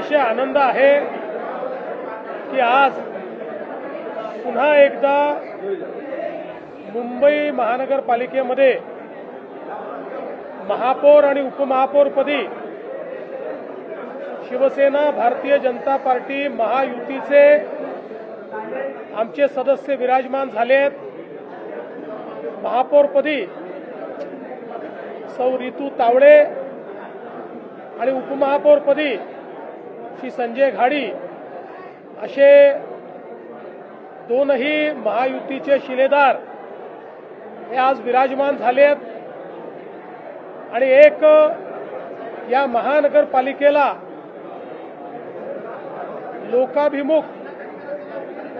अतिशय आनंद आहे की आज पुन्हा एकदा मुंबई महानगरपालिकेमध्ये महापौर आणि उपमहापौरपदी शिवसेना भारतीय जनता पार्टी महायुतीचे आमचे सदस्य विराजमान झाले महापौरपदी सौ रितू तावडे आणि उपमहापौरपदी श्री संजय घाडी असे दोनही महायुतीचे शिलेदार हे आज विराजमान झाले आहेत आणि एक या महानगरपालिकेला लोकाभिमुख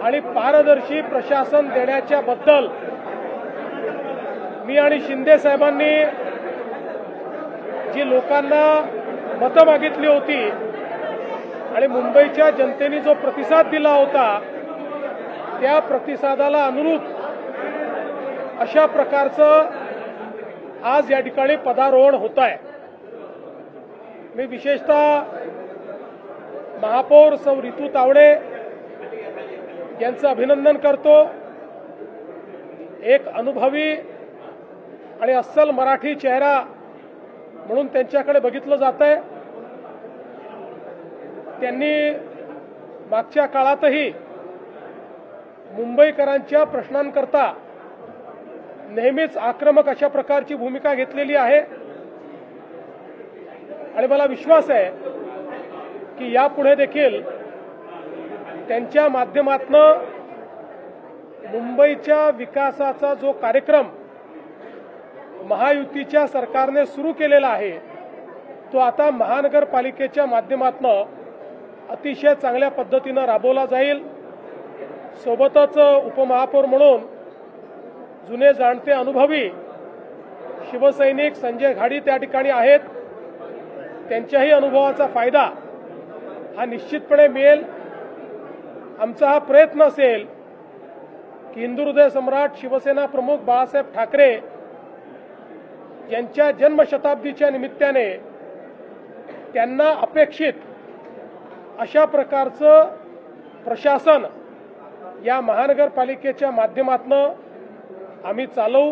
आणि पारदर्शी प्रशासन देण्याच्या बद्दल मी आणि शिंदे साहेबांनी जी लोकांना मतं मागितली होती आणि मुंबईच्या जनतेने जो प्रतिसाद दिला होता त्या प्रतिसादाला अनुरूप अशा प्रकारचं आज या ठिकाणी पदारोहण होत आहे मी विशेषतः महापौर सौ रितू तावडे यांचं अभिनंदन करतो. एक अनुभवी आणि अस्सल मराठी चेहरा म्हणून त्यांच्याकडे बघितलं जात आहे त्यांनी मागच्या काळातही मुंबईकरांच्या प्रश्नांकरता नेहमीच आक्रमक अशा प्रकारची भूमिका घेतलेली आहे. आणि मला विश्वास आहे की यापुढे देखील त्यांच्या माध्यमातनं मुंबईच्या विकासाचा जो कार्यक्रम महायुतीच्या सरकारने सुरू केलेला आहे तो आता महानगरपालिकेच्या माध्यमातनं अतिशय चांगल्या पद्धतीनं राबवला जाईल. सोबतच उपमहापौर म्हणून जुने जाणते अनुभवी शिवसैनिक संजय घाडी त्या ठिकाणी आहेत. त्यांच्याही अनुभवाचा फायदा हा निश्चितपणे मिळेल. आमचा हा प्रयत्न असेल की हिंदू हृदय सम्राट शिवसेना प्रमुख बाळासाहेब ठाकरे यांच्या जन्मशताब्दीच्या निमित्ताने त्यांना अपेक्षित अशा प्रकारचं प्रशासन या महानगरपालिकेच्या माध्यमातनं आम्ही चालवू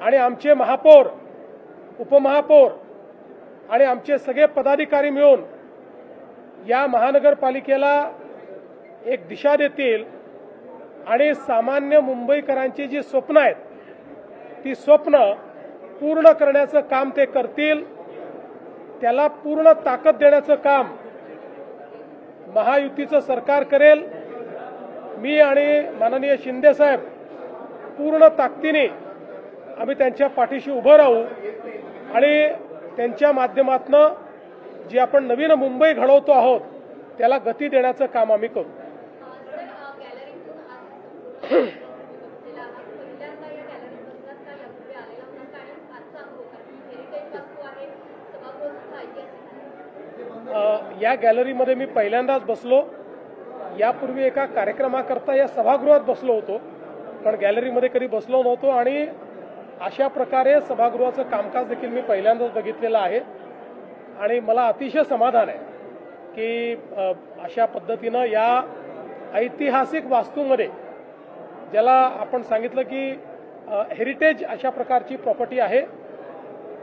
आणि आमचे महापौर उपमहापौर आणि आमचे सगळे पदाधिकारी मिळून या महानगरपालिकेला एक दिशा देतील आणि सामान्य मुंबईकरांची जी स्वप्न आहेत ती स्वप्न पूर्ण करण्याचं काम ते करतील त्याला पूर्ण ताकद देण्याचं काम महायुतीचं सरकार करेल. मी आणि माननीय शिंदे साहेब पूर्ण ताकदीने आम्ही त्यांच्या पाठीशी उभं राहू आणि त्यांच्या माध्यमातनं जी आपण नवीन मुंबई घडवतो आहोत त्याला गती देण्याचं काम आम्ही करू पहिल्यांदा या गॅलरीत बसलात का यापूर्वी आलेला होता आणि आजचा अनुभव कारण हेरिटेज वास्तू आहे सभागृह सुद्धा ऐतिहासिक आहे अ, या गॅलरीमध्ये मी पहिल्यांदाच बसलो. यापूर्वी एका कार्यक्रमाकरता या सभागृहात बसलो होतो. पण गॅलरीमध्ये कधी बसलो नव्हतो आणि अशा प्रकारे सभागृहाचं कामकाज देखील मी पहिल्यांदाच बघितलेलं आहे. आणि मला अतिशय समाधान आहे की अशा पद्धतीनं या ऐतिहासिक वास्तूमध्ये ज्याला आपण सांगितलं की हेरिटेज अशा प्रकारची प्रॉपर्टी आहे.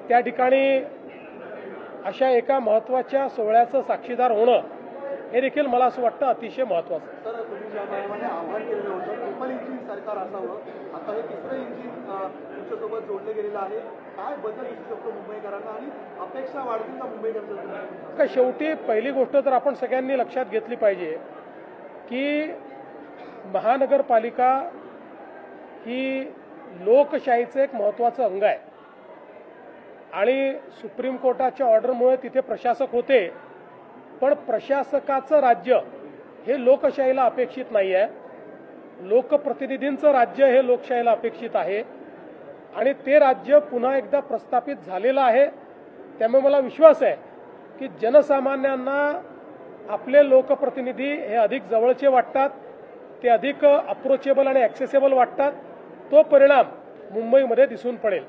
त्या ठिकाणी अशा एका महत्त्वाच्या सोहळ्याचं साक्षीदार होणं हे देखील मला असं वाटतं अतिशय महत्त्वाचं आहे. सर तुम्ही ज्या आव्हान केलेलं होतं ट्रिपल इंजिन सरकार असावं. आता हे तिसरं इंजिन तुमच्यासोबत जोडलं गेलेलं आहे. काय बदल दिसू शकतो मुंबईकरांना आणि अपेक्षा वाढतील का का शेवटी पहिली गोष्ट तर आपण सगळ्यांनी लक्षात घेतली पाहिजे की महानगरपालिका ही लोकशाहीचं एक महत्त्वाचं अंग आहे. आणि सुप्रीम कोर्टाच्या ऑर्डरमुळे तिथे प्रशासक होते. पण प्रशासकाचं राज्य हे लोकशाहीला अपेक्षित नाही आहे लोकप्रतिनिधींचं राज्य हे लोकशाहीला अपेक्षित आहे. आणि ते राज्य पुन्हा एकदा प्रस्थापित झालेलं आहे. त्यामुळे मला विश्वास आहे की जनसामान्यांना आपले लोकप्रतिनिधी हे अधिक जवळचे वाटतात ते अधिक अप्रोचेबल आणि ॲक्सेसेबल वाटतात. तो परिणाम मुंबईमध्ये दिसून पडेल.